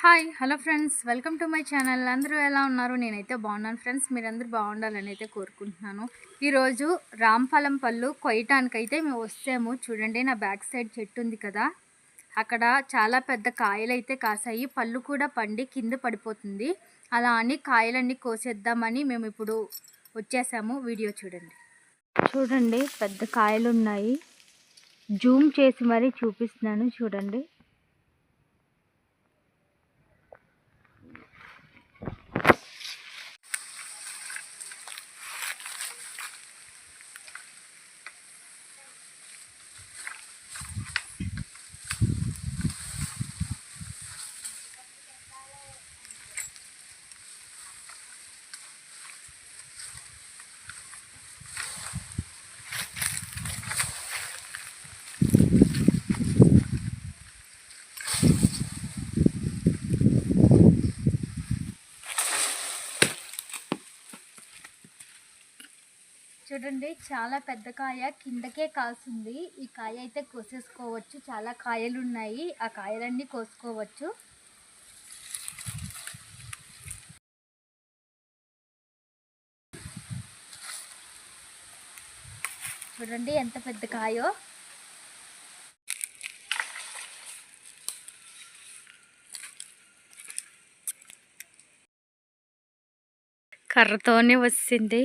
Hi hello friends. Welcome to my channel. అందరూ ఎలా ఉన్నారు? నేనైతే బాగున్నాను ఫ్రెండ్స్. మీరందరూ బాగుండాలని అయితే కోరుకుంటున్నాను. ఈరోజు రాంఫలం పళ్ళు కొయ్యటానికైతే మేము వస్తాము. చూడండి నా బ్యాక్ సైడ్ చెట్టు ఉంది కదా. అక్కడ చాలా పెద్ద కాయలు అయితే కాసాయి. పళ్ళు కూడా పండి కింద పడిపోతుంది. అలా అని కాయలన్నీ కోసేద్దామని మేము ఇప్పుడు వచ్చేసాము. వీడియో చూడండి. చూడండి పెద్ద కాయలు ఉన్నాయి జూమ్ చేసి మరీ చూపిస్తున్నాను. చూడండి. చూడండి చాలా పెద్ద కాయ కిందకే కాల్సింది. ఈ కాయ అయితే కోసేసుకోవచ్చు. చాలా కాయలు ఉన్నాయి ఆ కాయలన్నీ కోసుకోవచ్చు. చూడండి ఎంత పెద్ద కాయో. కర్రతోనే వచ్చింది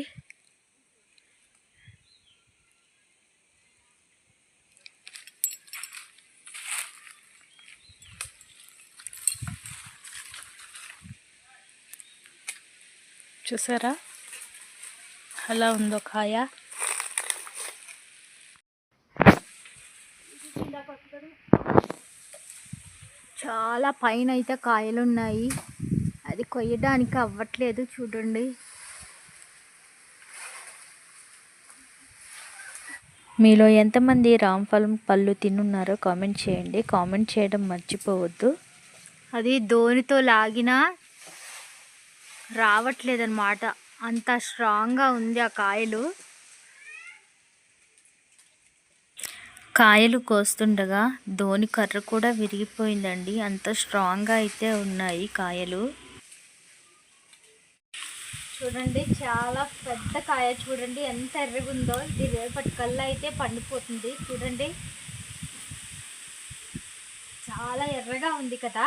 చూసారా? అలా ఉందో కాయ. చాలా పైన అయితే కాయలు ఉన్నాయి. అది కొయ్యడానికి అవ్వట్లేదు చూడండి. మీలో ఎంతమంది రాంఫలం పళ్ళు తినున్నారో కామెంట్ చేయండి. కామెంట్ చేయడం మర్చిపోవద్దు. అది దోనితో లాగినా రావట్లేదన్నమాట. అంత స్ట్రాంగ్గా ఉంది ఆ కాయలు. కాయలు కోస్తుండగా ధోని కర్ర కూడా విరిగిపోయిందండి. అంత స్ట్రాంగ్గా అయితే ఉన్నాయి కాయలు. చూడండి చాలా పెద్ద కాయ చూడండి ఎంత ఎర్రగా ఉందో ఇది రేపటి కల్లా అయితే పండిపోతుంది. చూడండి. చాలా ఎర్రగా ఉంది కదా.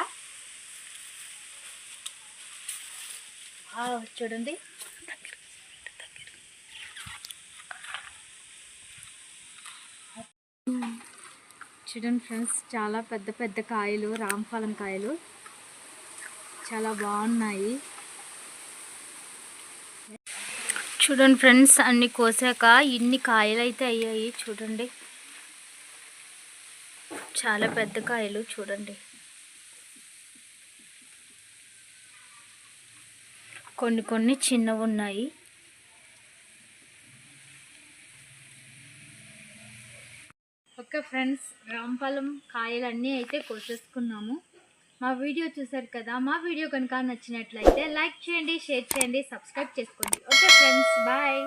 చూడండి. చూడండి ఫ్రెండ్స్ చాలా పెద్ద పెద్ద కాయలు రాంఫలం కాయలు. చాలా బాగున్నాయి. చూడండి ఫ్రెండ్స్ అన్ని కోసాక ఇన్ని కాయలు అయితే అయ్యాయి. చూడండి. చాలా పెద్ద కాయలు చూడండి. కొన్ని కొన్ని చిన్నవి ఉన్నాయి. ఓకే ఫ్రెండ్స్ రాంపాలం కాయలన్నీ అయితే కోసేసుకున్నాము. మా వీడియో చూసారు కదా మా వీడియో కనుక నచ్చినట్లయితే లైక్ చేయండి షేర్ చేయండి సబ్స్క్రైబ్ చేసుకోండి. Okay friends bye.